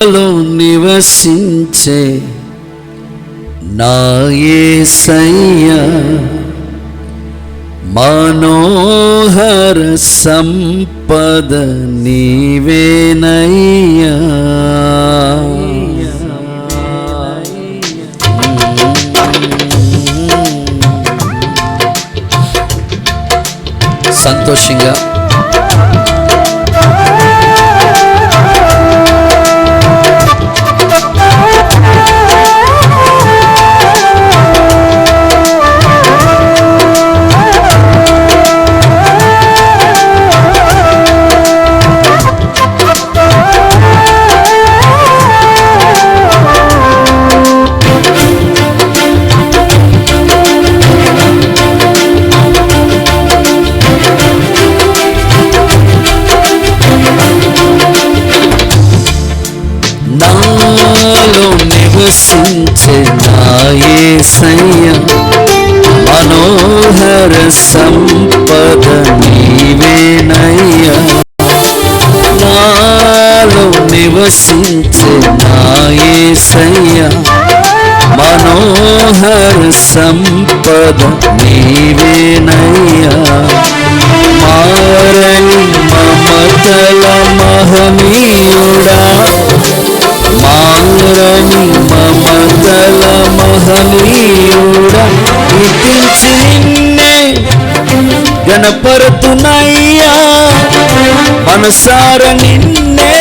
లో నివసించే నా యేసయ్య మనోహర సంపద నీవేనయ్యా. సంతోషంగా యేసయ్య మనోహర సంపద నీవేనయ్యా నాలో నివసించే నా యేసయ్య మనోహర సంపద నీవేనయ్యా మారని మమతల మహనీయుడా. మారని మమత మహనీయుడా ఇటించి నిన్నే గణపరుతున్నయ్యా మనసార నిన్నే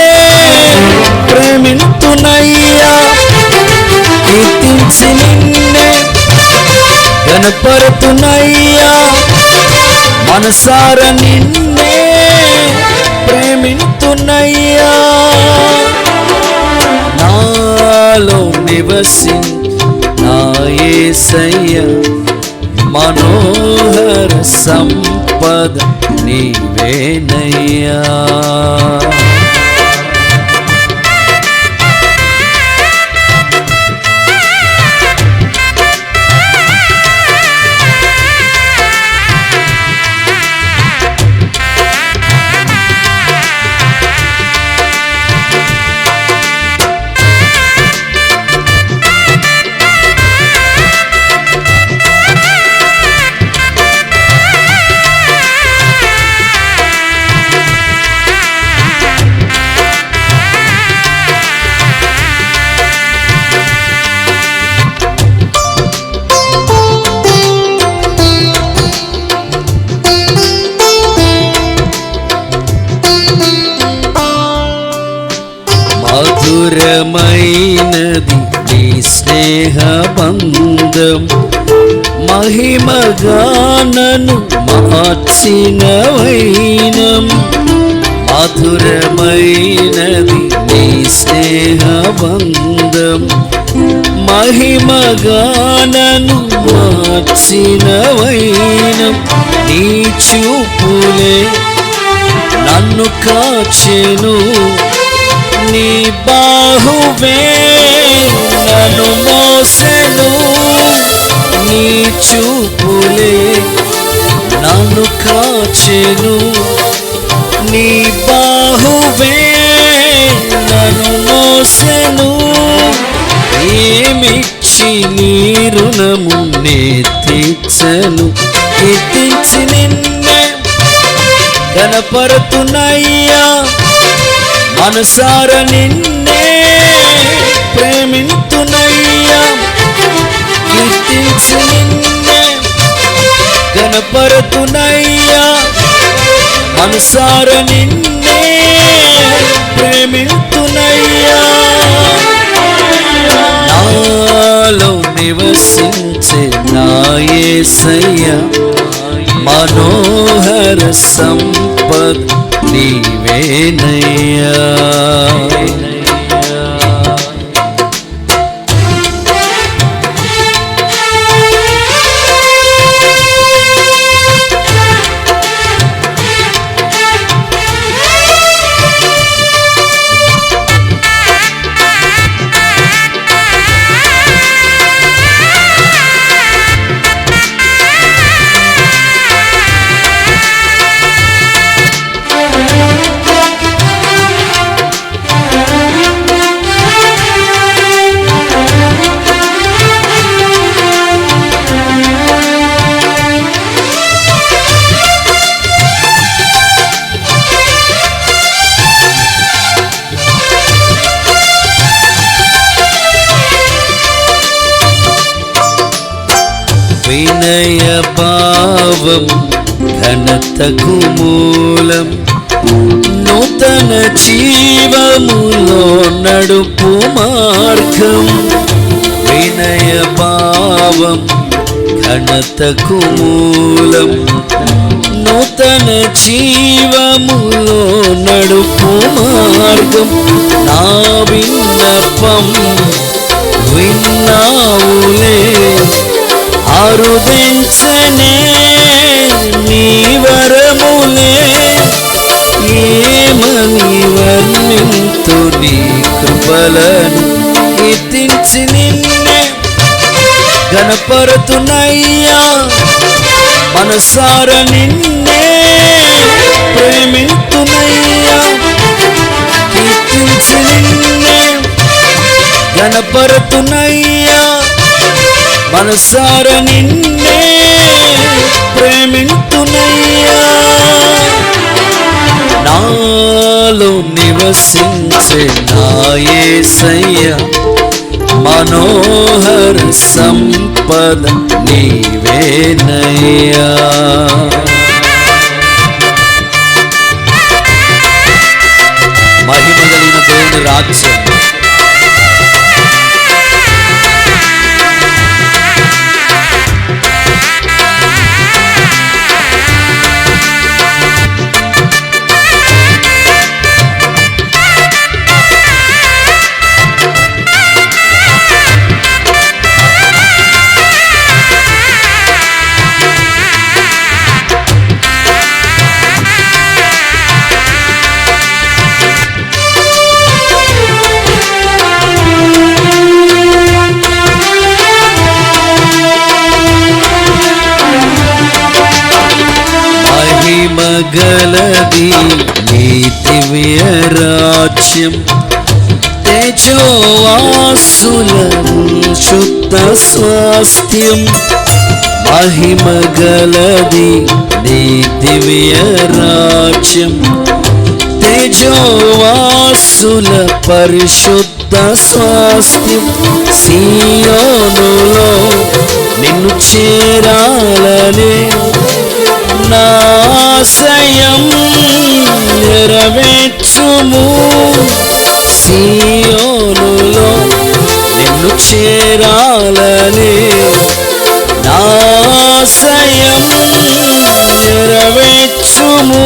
ప్రేమింతున్నయ్యా కీర్తించి నిన్నే గణపరుతున్నయ్యా మనసార నిన్నే ప్రేమింతున్నయ్యా నాలో నివసి నా మనోహర సంపద నీవేనయ్యా. స్నేహబంధం మహిమగానను మార్చిన వైనం మధురమైనది నీ స్నేహబంధం మహిమగానను మార్చిన వైనం నీ చూపులే నన్ను కాచెను నీ బాహువే నన్ను మోసే నీ చూపులే నన్ను కాచెను. నీ బాహువే నన్ను మోసెను. ఏమిచ్చి నీ రుణము నే ఎత్తించి నిన్నే కనపరుతున్నయ్యా. మనసార నిన్నే గణపరుతునయ్యా మనసార నిన్నే ప్రేమింతునయ్యా. నాలో నివసించే నా యేసయ్యా మనోహర సంపద నీవేనయ్యా. భావం ఘనతకు మూలం. నూతన జీవములో నడుపు మార్గం. వినయ భావం ఘనతకు మూలం. నూతన జీవములో నడుపు మార్గం. నా విన్నపం విన్నావులే. అరుదించనే నీ వరములే ఏమని వర్ణింతు నీ కృపలను కీర్తించి నిన్నే. గణపరుతున్నయ్యా మనసార నిన్నే ప్రేమింతున్నయ్యా మనసార నిన్నే ప్రేమింతునయ్యా. నాలో నివసించే నాయసయ్య మనోహర సంపద నీవేనయ్యా. మహిమ కలిగిన దేవుని రాజ్యం. గలది నీ దివ్య రాజ్యం తేజోవాసులను శుద్ధ స్వాస్థ్యం. మహిమగలది నీ దివ్య రాజ్యం తేజోవాసుల పరిశుద్ధ స్వాస్థ్యం. సీయోనులో నిన్ను చేరాలనే నాశయం నెరవేర్చుము. సీయోనులో నిన్ను చేరాలని నాశయం నెరవేర్చుము.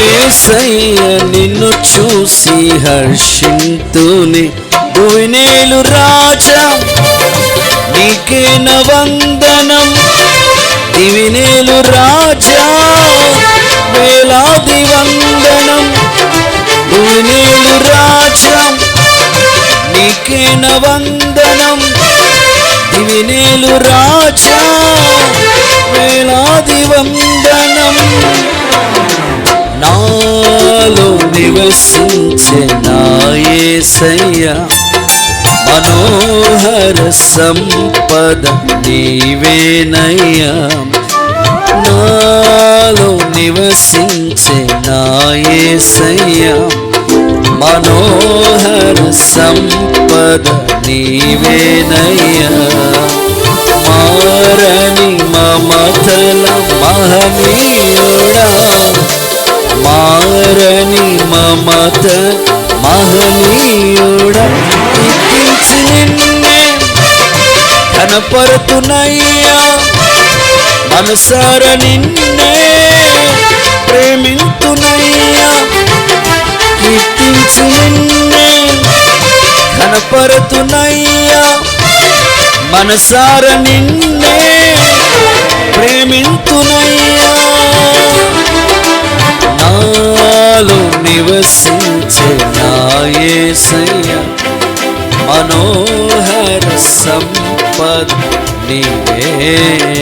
ఏసయ్య నిన్ను చూసి హర్షింతుని భువినేలు రాజా నీకే నవందనం దివినేలు రాజా వేలాది వందనం భువినేలు రాజా నీకే వందనం. దివినేలు రాజా వేలాది వందనం. నాలో నివసించే నాయసయ్య మనోహర సంపద నీవేనయ్యా. నాలో నివసించే నాయసయ్యా మనోహర సంపద నీవేనయ్యా. మారని మమతల మహనీయుడా మారని మమత మహనీయుడా. ఇప్పించి నిన్నే కనపరుతున్నయ్యా మనసార నిన్నే ప్రేమింతున్నయ్యా కీర్తించి నిన్నే కనపరుతున్నయ్యా మనసార నిన్నే ప్రేమింతునయ్యా. నాలో నివసించే నాయసయ్య మనోహర సంపద నీవేనయ్యా.